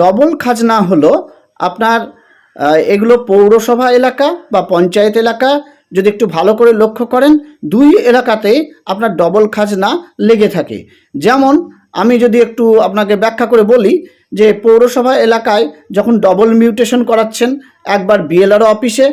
Double খাজনা হলো আপনার এগুলো পৌরসভা এলাকা বা পঞ্চায়েত এলাকা, যদি একটু ভালো করে লক্ষ্য করেন, দুই এলাকাতেই আপনার ডবল খাজনা লেগে থাকে। যেমন, আমি যদি একটু আপনাকে ব্যাখ্যা করে বলি যে পৌরসভা এলাকায় যখন ডবল মিউটেশন করাচ্ছেন, একবার বিএলআর অফিসে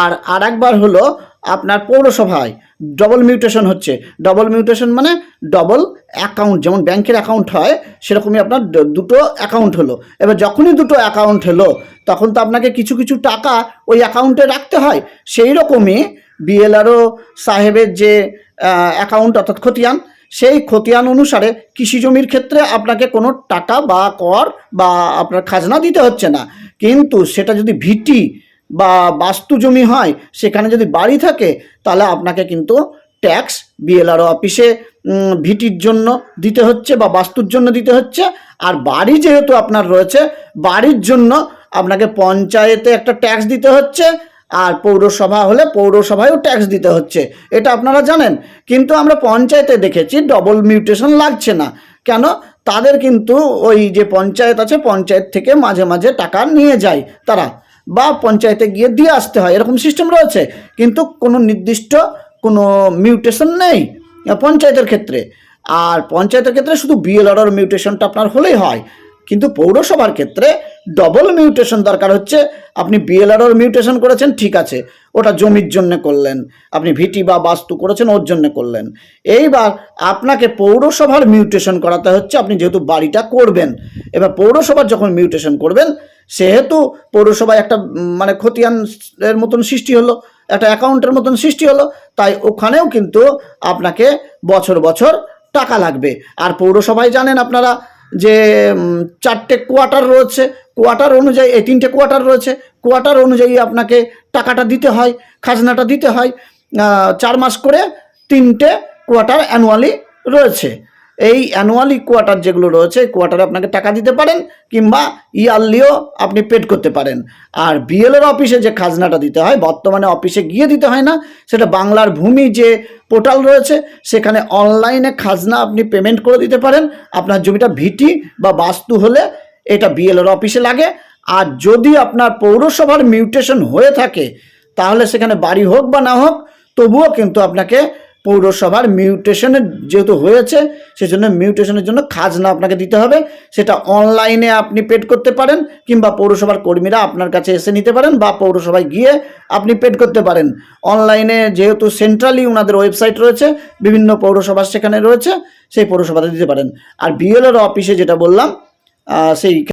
আর আর একবার হলো আপনার পৌরসভায় ডবল মিউটেশন হচ্ছে। ডবল মিউটেশন মানে ডবল অ্যাকাউন্ট যেমন ব্যাংকের অ্যাকাউন্ট হয়, সেরকমই আপনার দুটো অ্যাকাউন্ট হলো। এবার যখনই দুটো অ্যাকাউন্ট হলো, তখন তো আপনাকে কিছু কিছু টাকা ওই অ্যাকাউন্টে রাখতে হয়। সেই রকমই বিএলআরও সাহেবের যে অ্যাকাউন্ট অর্থাৎ খতিয়ান, সেই খতিয়ান অনুসারে কৃষি জমির ক্ষেত্রে আপনাকে কোনো টাকা বা কর বা আপনার খাজনা দিতে হচ্ছে না। কিন্তু সেটা যদি ভিটি বা বাস্তু জমি হয়, সেখানে যদি বাড়ি থাকে, তাহলে আপনাকে কিন্তু ট্যাক্স বিএলআরও অফিসে ভিটির জন্য দিতে হচ্ছে বা বাস্তুর জন্য দিতে হচ্ছে। আর বাড়ি যেহেতু আপনার রয়েছে, বাড়ির জন্য আপনাকে পঞ্চায়েতে একটা ট্যাক্স দিতে হচ্ছে, আর পৌরসভা হলে পৌরসভায়ও ট্যাক্স দিতে হচ্ছে। এটা আপনারা জানেন। কিন্তু আমরা পঞ্চায়েতে দেখেছি ডবল মিউটেশন লাগছে না। কেন? তাদের কিন্তু ওই যে পঞ্চায়েত আছে, পঞ্চায়েত থেকে মাঝে মাঝে টাকা নিয়ে যায় তারা। বা পঞ্চায়েতে গিয়ে দিয়ে আসতে হয়, এরকম সিস্টেম রয়েছে। কিন্তু কোনো নির্দিষ্ট কোনো মিউটেশন নেই পঞ্চায়েতের ক্ষেত্রে। আর পঞ্চায়েতের ক্ষেত্রে শুধু বিএলআর মিউটেশনটা আপনার হলেই হয়। কিন্তু পৌরসভার ক্ষেত্রে ডবল মিউটেশন দরকার হচ্ছে। আপনি বিএলআর মিউটেশন করেছেন, ঠিক আছে। ওটা জমির জন্য করলেন। আপনি ভিটি বা বাস্তু করেছেন, ওর জন্য করলেন। এইবার আপনাকে পৌরসভার মিউটেশন করাতে হচ্ছে, আপনি যেহেতু বাড়িটা করবেন। এবার পৌরসভার যখন মিউটেশন করবেন, সেহেতু পৌরসভায় একটা মানে খতিয়ান এর মতন সৃষ্টি হলো, একটা অ্যাকাউন্টের মতন সৃষ্টি হলো, তাই ওখানেও কিন্তু আপনাকে বছর বছর টাকা লাগবে। আর পৌরসভায় জানেন আপনারা যে চারটে কোয়ার্টার রয়েছে, কোয়ার্টার অনুযায়ী, এই তিনটে কোয়ার্টার রয়েছে, কোয়ার্টার অনুযায়ী আপনাকে টাকাটা দিতে হয়, খাজনাটা দিতে হয় চার মাস করে তিনটে কোয়ার্টার অ্যানুয়ালি রয়েছে। এই অ্যানুয়ালি কোয়ার্টার যেগুলো রয়েছে কোয়ার্টারে আপনাকে টাকা দিতে পারেন কিংবা ইয়ারলিও আপনি পেড করতে পারেন। আর বিএলএর অফিসে যে খাজনাটা দিতে হয়, বর্তমানে অফিসে গিয়ে দিতে হয় না, সেটা বাংলার ভূমি যে পোর্টাল রয়েছে, সেখানে অনলাইনে খাজনা আপনি পেমেন্ট করে দিতে পারেন। আপনার জমিটা ভিটি বা বাস্তু হলে এটা বিএলএর অফিসে লাগে। আর যদি আপনার পৌরসভার মিউটেশন হয়ে থাকে, তাহলে সেখানে বাড়ি হোক বা না হোক, তবুও কিন্তু আপনাকে পৌরসভার মিউটেশনের যেহেতু হয়েছে, সেজন্য মিউটেশনের জন্য খাজনা আপনাকে দিতে হবে। সেটা অনলাইনে আপনি পেড করতে পারেন, কিংবা পৌরসভার কর্মীরা আপনার কাছে এসে নিতে পারেন, বা পৌরসভায় গিয়ে আপনি পেড করতে পারেন। অনলাইনে যেহেতু সেন্ট্রালি ওনাদের ওয়েবসাইট রয়েছে, বিভিন্ন পৌরসভার সেখানে রয়েছে, সেই পৌরসভাতে দিতে পারেন। আর বিএলওর অফিসে যেটা বললাম সেই